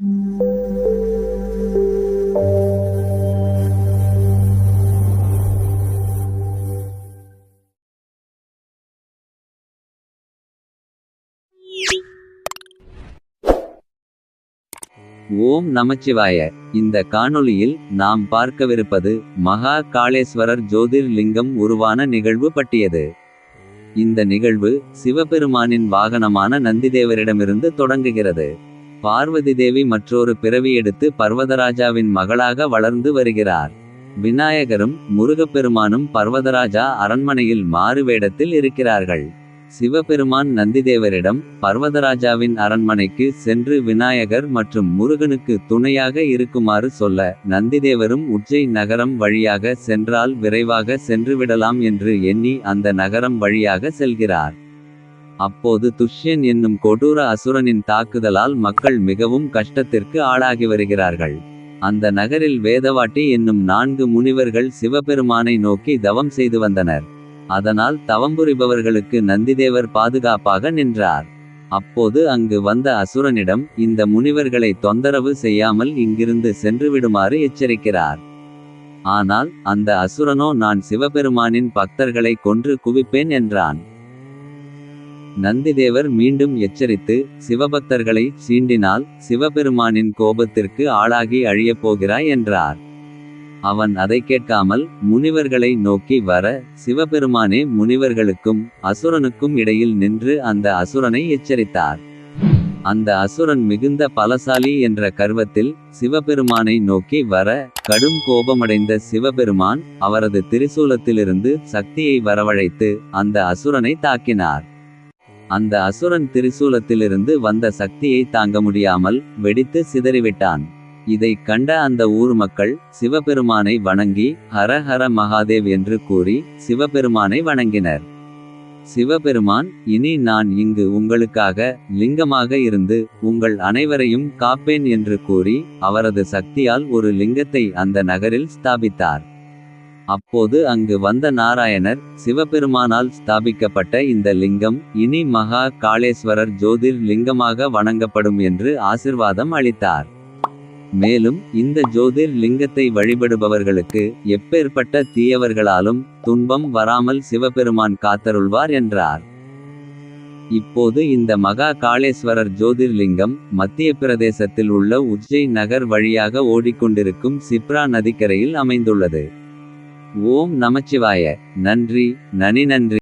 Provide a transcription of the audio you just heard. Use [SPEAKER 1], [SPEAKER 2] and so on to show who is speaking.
[SPEAKER 1] ஓம் நமச்சிவாய. இந்த காணொளியில் நாம் பார்க்கவிருப்பது மகா காளேஸ்வரர் ஜோதிர் லிங்கம் உருவான நிகழ்வு பட்டியது இந்த நிகழ்வு சிவபெருமானின் வாகனமான நந்திதேவரிடமிருந்து தொடங்குகிறது. பார்வதி தேவி மற்றொரு பிறவி எடுத்து பர்வதராஜாவின் மகளாக வளர்ந்து வருகிறார். விநாயகரும் முருகப்பெருமானும் பர்வதராஜா அரண்மனையில் மாறு வேடத்தில் இருக்கிறார்கள். சிவபெருமான் நந்திதேவரிடம் பர்வதராஜாவின் அரண்மனைக்கு சென்று விநாயகர் மற்றும் முருகனுக்கு துணையாக இருக்குமாறு சொல்ல நந்திதேவரும் உஜ்ஜை நகரம் வழியாக சென்றால் விரைவாக சென்றுவிடலாம் என்று எண்ணி அந்த நகரம் வழியாக செல்கிறார். அப்போது துஷ்யன் என்னும் கொடூர அசுரனின் தாக்குதலால் மக்கள் மிகவும் கஷ்டத்திற்கு ஆளாகி வருகிறார்கள். அந்த நகரில் வேதவாட்டி என்னும் நான்கு முனிவர்கள் சிவபெருமானை நோக்கி தவம் செய்து வந்தனர். அதனால் தவம்புரிபவர்களுக்கு நந்திதேவர் பாதுகாப்பாக நின்றார். அப்போது அங்கு வந்த அசுரனிடம் இந்த முனிவர்களை தொந்தரவு செய்யாமல் இங்கிருந்து சென்றுவிடுமாறு எச்சரிக்கிறார். ஆனால் அந்த அசுரனோ நான் சிவபெருமானின் பக்தர்களை கொன்று குவிப்பேன் என்றான். நந்திதேவர் மீண்டும் எச்சரித்து சிவபக்தர்களை சீண்டினால் சிவபெருமானின் கோபத்திற்கு ஆளாகி அழியப் போகிறாய் என்றார். அவன் அதை கேட்காமல் முனிவர்களை நோக்கி வர சிவபெருமானே முனிவர்களுக்கும் அசுரனுக்கும் இடையில் நின்று அந்த அசுரனை எச்சரித்தார். அந்த அசுரன் மிகுந்த பலசாலி என்ற கர்வத்தில் சிவபெருமானை நோக்கி வர கடும் கோபமடைந்த சிவபெருமான் அவரது திரிசூலத்திலிருந்து சக்தியை வரவழைத்து அந்த அசுரனை தாக்கினார். அந்த அசுரன் திரிசூலத்திலிருந்து வந்த சக்தியை தாங்க முடியாமல் வெடித்து சிதறிவிட்டான். இதை கண்ட அந்த ஊர் மக்கள் சிவபெருமானை வணங்கி ஹர ஹர மகாதேவ் என்று கூறி சிவபெருமானை வணங்கினர். சிவபெருமான் இனி நான் இங்கு உங்களுக்காக லிங்கமாக இருந்து உங்கள் அனைவரையும் காப்பேன் என்று கூறி அவரது சக்தியால் ஒரு லிங்கத்தை அந்த நகரில் ஸ்தாபித்தார். அப்போது அங்கு வந்த நாராயணர் சிவபெருமானால் ஸ்தாபிக்கப்பட்ட இந்த லிங்கம் இனி மகா காளேஸ்வரர் ஜோதிர் லிங்கமாக வணங்கப்படும் என்று ஆசிர்வாதம் அளித்தார். மேலும் இந்த ஜோதிர் லிங்கத்தை வழிபடுபவர்களுக்கு எப்பேற்பட்ட தீயவர்களாலும் துன்பம் வராமல் சிவபெருமான் காத்தருள்வார் என்றார். இப்போது இந்த மகா காளேஸ்வரர் ஜோதிர்லிங்கம் மத்திய பிரதேசத்தில் உள்ள உஜ்ஜை நகர் வழியாக ஓடிக்கொண்டிருக்கும் சிப்ரா நதிக்கரையில் அமைந்துள்ளது. ஓம் நமச்சிவாய. நன்றி நனி நன்றி.